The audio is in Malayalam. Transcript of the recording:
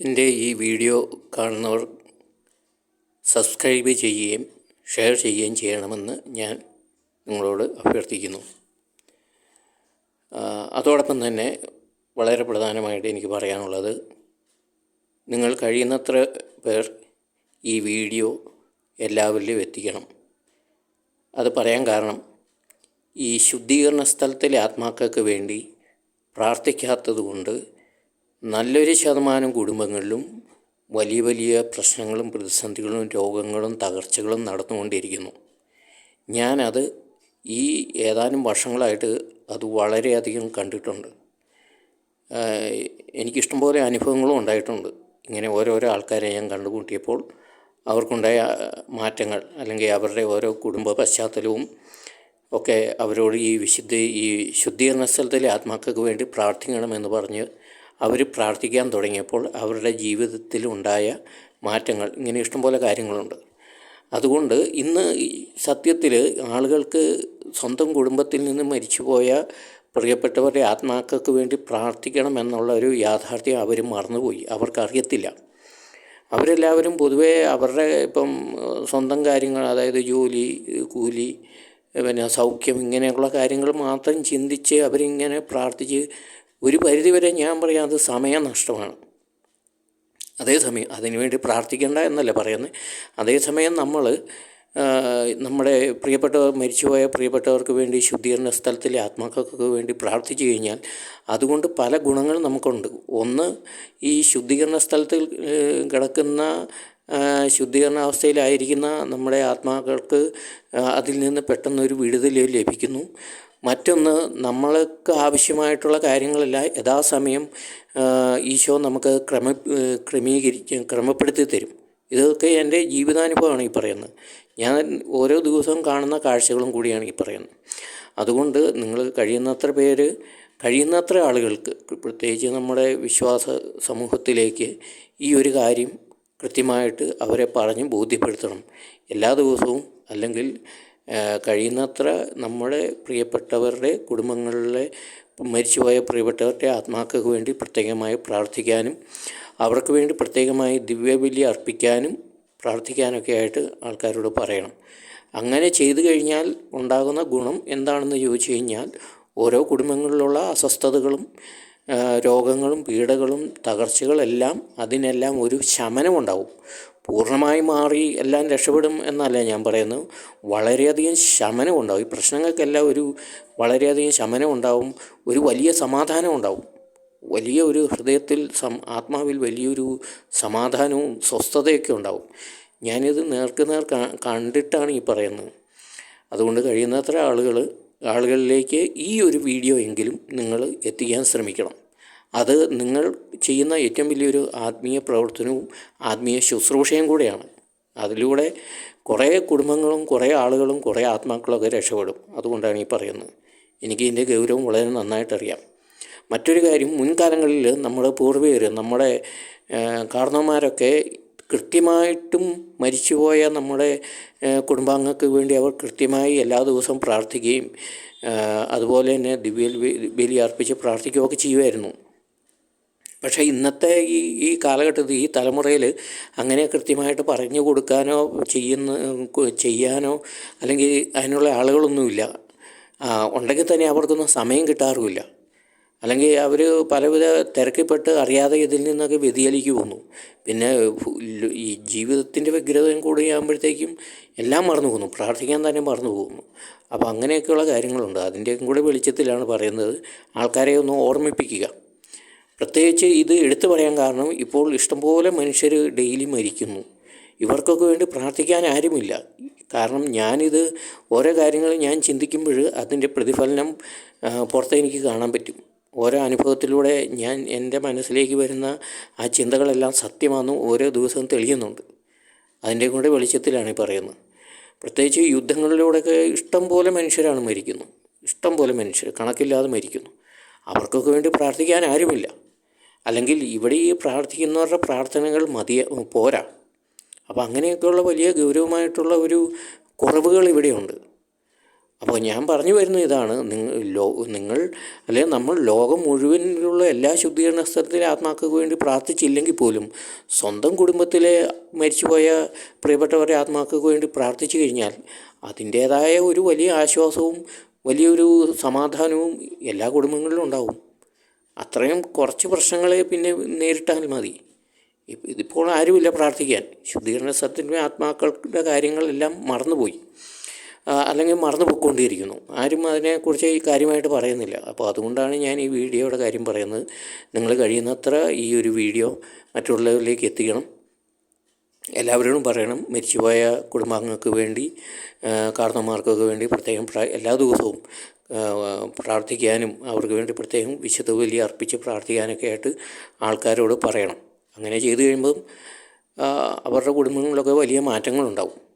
എന്റെ ഈ വീഡിയോ കാണുന്നവർ സബ്സ്ക്രൈബ് ചെയ്യുകയും ഷെയർ ചെയ്യുകയും ചെയ്യണമെന്ന് ഞാൻ നിങ്ങളോട് അഭ്യർത്ഥിക്കുന്നു. അതോടൊപ്പം തന്നെ വളരെ പ്രധാനമായിട്ട് എനിക്ക് പറയാനുള്ളത് നിങ്ങൾ കഴിയുന്നത്ര പേർ ഈ വീഡിയോ എല്ലാവരിലും എത്തിക്കണം. അത് പറയാൻ കാരണം ഈ ശുദ്ധീകരണ സ്ഥലത്തിലെ ആത്മാക്കൾക്ക് വേണ്ടി പ്രാർത്ഥിക്കാത്തത് കൊണ്ട് നല്ലൊരു ശതമാനം കുടുംബങ്ങളിലും വലിയ വലിയ പ്രശ്നങ്ങളും പ്രതിസന്ധികളും രോഗങ്ങളും തകർച്ചകളും നടന്നുകൊണ്ടിരിക്കുന്നു. ഞാനത് ഈ ഏതാനും വർഷങ്ങളായിട്ട് അത് വളരെയധികം കണ്ടിട്ടുണ്ട്. എനിക്കിഷ്ടംപോലെ അനുഭവങ്ങളും ഉണ്ടായിട്ടുണ്ട്. ഇങ്ങനെ ഓരോരോ ആൾക്കാരെ ഞാൻ കണ്ടുകൂട്ടിയപ്പോൾ അവർക്കുണ്ടായ മാറ്റങ്ങൾ അല്ലെങ്കിൽ അവരുടെ ഓരോ കുടുംബ പശ്ചാത്തലവും ഒക്കെ അവരോട് ഈ വിശുദ്ധി ഈ ശുദ്ധീകരണ സ്ഥലത്തിലെ ആത്മാക്കൾക്ക് വേണ്ടി പ്രാർത്ഥിക്കണമെന്ന് പറഞ്ഞ് അവർ പ്രാർത്ഥിക്കാൻ തുടങ്ങിയപ്പോൾ അവരുടെ ജീവിതത്തിൽ ഉണ്ടായ മാറ്റങ്ങൾ ഇങ്ങനെ ഇഷ്ടംപോലെ കാര്യങ്ങളുണ്ട്. അതുകൊണ്ട് ഇന്ന് സത്യത്തിൽ ആളുകൾക്ക് സ്വന്തം കുടുംബത്തിൽ നിന്ന് മരിച്ചുപോയ പ്രിയപ്പെട്ടവരുടെ ആത്മാക്കൾക്ക് വേണ്ടി പ്രാർത്ഥിക്കണം എന്നുള്ള ഒരു യാഥാർത്ഥ്യം അവർ മറന്നുപോയി. അവർക്കറിയത്തില്ല. അവരെല്ലാവരും പൊതുവേ അവരുടെ ഇപ്പം സ്വന്തം കാര്യങ്ങൾ അതായത് ജോലി കൂലി പിന്നെ സൗഖ്യം ഇങ്ങനെയുള്ള കാര്യങ്ങൾ മാത്രം ചിന്തിച്ച് അവരിങ്ങനെ പ്രാർത്ഥിച്ച് ഒരു പരിധിവരെ ഞാൻ പറയാം അത് സമയനഷ്ടമാണ് അതേസമയം അതിനുവേണ്ടി പ്രാർത്ഥിക്കേണ്ട എന്നല്ല പറയുന്നത്. അതേസമയം നമ്മൾ നമ്മുടെ പ്രിയപ്പെട്ടവർ മരിച്ചുപോയ പ്രിയപ്പെട്ടവർക്ക് വേണ്ടി ശുദ്ധീകരണ സ്ഥലത്തിലെ ആത്മാക്കൾക്ക് വേണ്ടി പ്രാർത്ഥിച്ചു കഴിഞ്ഞാൽ അതുകൊണ്ട് പല ഗുണങ്ങൾ നമുക്കുണ്ട്. ഒന്ന് ഈ ശുദ്ധീകരണ സ്ഥലത്തിൽ കിടക്കുന്ന ശുദ്ധീകരണാവസ്ഥയിലായിരിക്കുന്ന നമ്മുടെ ആത്മാക്കൾക്ക് അതിൽ നിന്ന് പെട്ടെന്നൊരു വിടുതൽ ലഭിക്കുന്നു. മറ്റൊന്ന് നമ്മൾക്ക് ആവശ്യമായിട്ടുള്ള കാര്യങ്ങളെല്ലാം. യഥാസമയം ഈശോ നമുക്ക് ക്രമ ക്രമീകരിച്ച് ക്രമപ്പെടുത്തി തരും. ഇതൊക്കെ എന്റെ ജീവിതാനുഭവമാണ് ഈ പറയുന്നത്. ഞാൻ ഓരോ ദിവസവും കാണുന്ന കാഴ്ചകളും കൂടിയാണ് ഈ പറയുന്നത്. അതുകൊണ്ട് നിങ്ങൾ കഴിയുന്നത്ര പേര് കഴിയുന്നത്ര ആളുകൾക്ക് പ്രത്യേകിച്ച് നമ്മുടെ വിശ്വാസ സമൂഹത്തിലേക്ക് ഈ ഒരു കാര്യം കൃത്യമായിട്ട് അവരെ പറഞ്ഞ് ബോധ്യപ്പെടുത്തണം. എല്ലാ ദിവസവും അല്ലെങ്കിൽ കഴിയുന്നത്ര നമ്മുടെ പ്രിയപ്പെട്ടവരുടെ കുടുംബങ്ങളിലെ മരിച്ചുപോയ പ്രിയപ്പെട്ടവരുടെ ആത്മാക്കൾക്ക് വേണ്ടി പ്രത്യേകമായി പ്രാർത്ഥിക്കാനും അവർക്ക് വേണ്ടി പ്രത്യേകമായി ദിവ്യബലി അർപ്പിക്കാനും പ്രാർത്ഥിക്കാനൊക്കെ ആയിട്ട് ആൾക്കാരോട് പറയണം. അങ്ങനെ ചെയ്തു കഴിഞ്ഞാൽ ഉണ്ടാകുന്ന ഗുണം എന്താണെന്ന് ചോദിച്ചു കഴിഞ്ഞാൽ ഓരോ കുടുംബങ്ങളിലുള്ള അസ്വസ്ഥതകളും രോഗങ്ങളും പീഡകളും തകർച്ചകളെല്ലാം അതിനെല്ലാം ഒരു ശമനമുണ്ടാവും. പൂർണമായി മാറി എല്ലാം രക്ഷപ്പെടും എന്നല്ല ഞാൻ പറയുന്നത് വളരെയധികം ശമനം ഉണ്ടാവും ഈ പ്രശ്നങ്ങൾക്കെല്ലാം ഒരു വളരെയധികം ശമനം ഉണ്ടാവും ഒരു വലിയ സമാധാനം ഉണ്ടാവും വലിയ ഒരു ഹൃദയത്തിൽ സം ആത്മാവിൽ വലിയൊരു സമാധാനവും സ്വസ്ഥതയൊക്കെ ഉണ്ടാവും. ഞാനിത് നേർക്ക് നേർ കണ്ടിട്ടാണ് ഈ പറയുന്നത്. അതുകൊണ്ട് കഴിയുന്നത്ര ആളുകൾ ആളുകളിലേക്ക് ഈ ഒരു വീഡിയോ എങ്കിലും നിങ്ങൾ എത്തിക്കാൻ ശ്രമിക്കണം. അത് നിങ്ങൾ ചെയ്യുന്ന ഏറ്റവും വലിയൊരു ആത്മീയ പ്രവർത്തനവും ആത്മീയ ശുശ്രൂഷയും കൂടെയാണ്. അതിലൂടെ കുറേ കുടുംബങ്ങളും കുറേ ആളുകളും കുറേ ആത്മാക്കളൊക്കെ രക്ഷപ്പെടും. അതുകൊണ്ടാണ് ഈ പറയുന്നത്. എനിക്ക് ഇതിന്റെ ഗൗരവം വളരെ നന്നായിട്ടറിയാം. മറ്റൊരു കാര്യം മുൻകാലങ്ങളിൽ നമ്മുടെ പൂർവികർ നമ്മുടെ കാരണവന്മാരൊക്കെ കൃത്യമായിട്ടും മരിച്ചുപോയ നമ്മുടെ കുടുംബാംഗങ്ങൾക്ക് വേണ്ടി അവർ കൃത്യമായി എല്ലാ ദിവസവും പ്രാർത്ഥിക്കുകയും അതുപോലെ തന്നെ ദിവ്യ ബലി അർപ്പിച്ച് പ്രാർത്ഥിക്കുകയൊക്കെ ചെയ്യുമായിരുന്നു. പക്ഷേ ഇന്നത്തെ ഈ ഈ കാലഘട്ടത്തിൽ ഈ തലമുറയിൽ അങ്ങനെ കൃത്യമായിട്ട് പറഞ്ഞു കൊടുക്കാനോ ചെയ്യുന്ന ചെയ്യാനോ അല്ലെങ്കിൽ അതിനുള്ള ആളുകളൊന്നുമില്ല. ഉണ്ടെങ്കിൽ തന്നെ അവർക്കൊന്നും സമയം കിട്ടാറുമില്ല. അല്ലെങ്കിൽ അവർ പലവിധ തിരക്കിപ്പെട്ട് അറിയാതെ ഇതിൽ നിന്നൊക്കെ വ്യതിയലിക്കു പോകുന്നു പിന്നെ ഈ ജീവിതത്തിന്റെ വ്യഗ്രതയും കൂടി ആകുമ്പോഴത്തേക്കും എല്ലാം മറന്നു പോകുന്നു പ്രാർത്ഥിക്കാൻ തന്നെ മറന്നു പോകുന്നു അപ്പോൾ അങ്ങനെയൊക്കെയുള്ള കാര്യങ്ങളുണ്ട്. അതിന്റെയും കൂടെ വെളിച്ചത്തിലാണ് പറയുന്നത്. ആൾക്കാരെ ഒന്ന് ഓർമ്മിപ്പിക്കുക. പ്രത്യേകിച്ച് ഇത് എടുത്തു പറയാൻ കാരണം ഇപ്പോൾ ഇഷ്ടംപോലെ മനുഷ്യർ ഡെയിലി മരിക്കുന്നു. ഇവർക്കൊക്കെ വേണ്ടി പ്രാർത്ഥിക്കാൻ ആരുമില്ല. കാരണം ഞാനിത് ഓരോ കാര്യങ്ങൾ ഞാൻ ചിന്തിക്കുമ്പോൾ അതിന്റെ പ്രതിഫലനം പുറത്ത് എനിക്ക് കാണാൻ പറ്റും. ഓരോ അനുഭവത്തിലൂടെ ഞാൻ എന്റെ മനസ്സിലേക്ക് വരുന്ന ആ ചിന്തകളെല്ലാം സത്യമാണെന്ന് ഓരോ ദിവസവും തെളിയുന്നുണ്ട്. അതിന്റെ കൂടെ വെളിച്ചത്തിലാണ് ഈ പറയുന്നത്. പ്രത്യേകിച്ച് യുദ്ധങ്ങളിലൂടെയൊക്കെ ഇഷ്ടം പോലെ മനുഷ്യരാണ് മരിക്കുന്നത് ഇഷ്ടം പോലെ മനുഷ്യർ കണക്കില്ലാതെ മരിക്കുന്നു. അവർക്കൊക്കെ വേണ്ടി പ്രാർത്ഥിക്കാൻ ആരുമില്ല. അല്ലെങ്കിൽ ഇവിടെ ഈ പ്രാർത്ഥിക്കുന്നവരുടെ പ്രാർത്ഥനകൾ മതിയ പോരാ. അപ്പോൾ അങ്ങനെയൊക്കെയുള്ള വലിയ ഗൗരവമായിട്ടുള്ള ഒരു കുറവുകൾ ഇവിടെയുണ്ട്. അപ്പോൾ ഞാൻ പറഞ്ഞു വരുന്ന ഇതാണ് നിങ്ങൾ ലോ നിങ്ങൾ അല്ലെങ്കിൽ നമ്മൾ ലോകം മുഴുവനിലുള്ള എല്ലാ ശുദ്ധീകരണ സ്ഥലത്തിലെ ആത്മാക്കൾക്ക് വേണ്ടി പ്രാർത്ഥിച്ചില്ലെങ്കിൽ പോലും സ്വന്തം കുടുംബത്തിലെ മരിച്ചുപോയ പ്രിയപ്പെട്ടവരുടെ ആത്മാക്കൾക്ക് വേണ്ടി പ്രാർത്ഥിച്ചു കഴിഞ്ഞാൽ അതിന്റേതായ ഒരു വലിയ ആശ്വാസവും വലിയൊരു സമാധാനവും എല്ലാ കുടുംബങ്ങളിലും ഉണ്ടാവും. അത്രയും കുറച്ച് പ്രശ്നങ്ങളെ പിന്നെ നേരിട്ടാൽ മതി. ഇതിപ്പോൾ ആരുമില്ല പ്രാർത്ഥിക്കാൻ. ശുദ്ധീകരണ സത്യത്തിന്റെ ആത്മാക്കളുടെ കാര്യങ്ങളെല്ലാം മറന്നുപോയി. അല്ലെങ്കിൽ മറന്നു പോയിക്കൊണ്ടിരിക്കുന്നു ആരും അതിനെക്കുറിച്ച് കാര്യമായിട്ട് പറയുന്നില്ല. അപ്പോൾ അതുകൊണ്ടാണ് ഞാൻ ഈ വീഡിയോയുടെ കാര്യം പറയുന്നത്. നിങ്ങൾ കഴിയുന്നത്ര ഈ ഒരു വീഡിയോ മറ്റുള്ളവരിലേക്ക് എത്തിക്കണം. എല്ലാവരോടും പറയണം. മരിച്ചുപോയ കുടുംബാംഗങ്ങൾക്ക് വേണ്ടി കാർന്നമാർക്കൊക്കെ വേണ്ടി പ്രത്യേകം എല്ലാ ദിവസവും പ്രാർത്ഥിക്കാനും അവർക്ക് വേണ്ടി പ്രത്യേകം വിശുദ്ധ ബലി അർപ്പിച്ച് പ്രാർത്ഥിക്കാനൊക്കെ ആയിട്ട് ആൾക്കാരോട് പറയണം. അങ്ങനെ ചെയ്തു കഴിയുമ്പം അവരുടെ കുടുംബങ്ങളിലൊക്കെ വലിയ മാറ്റങ്ങളുണ്ടാവും.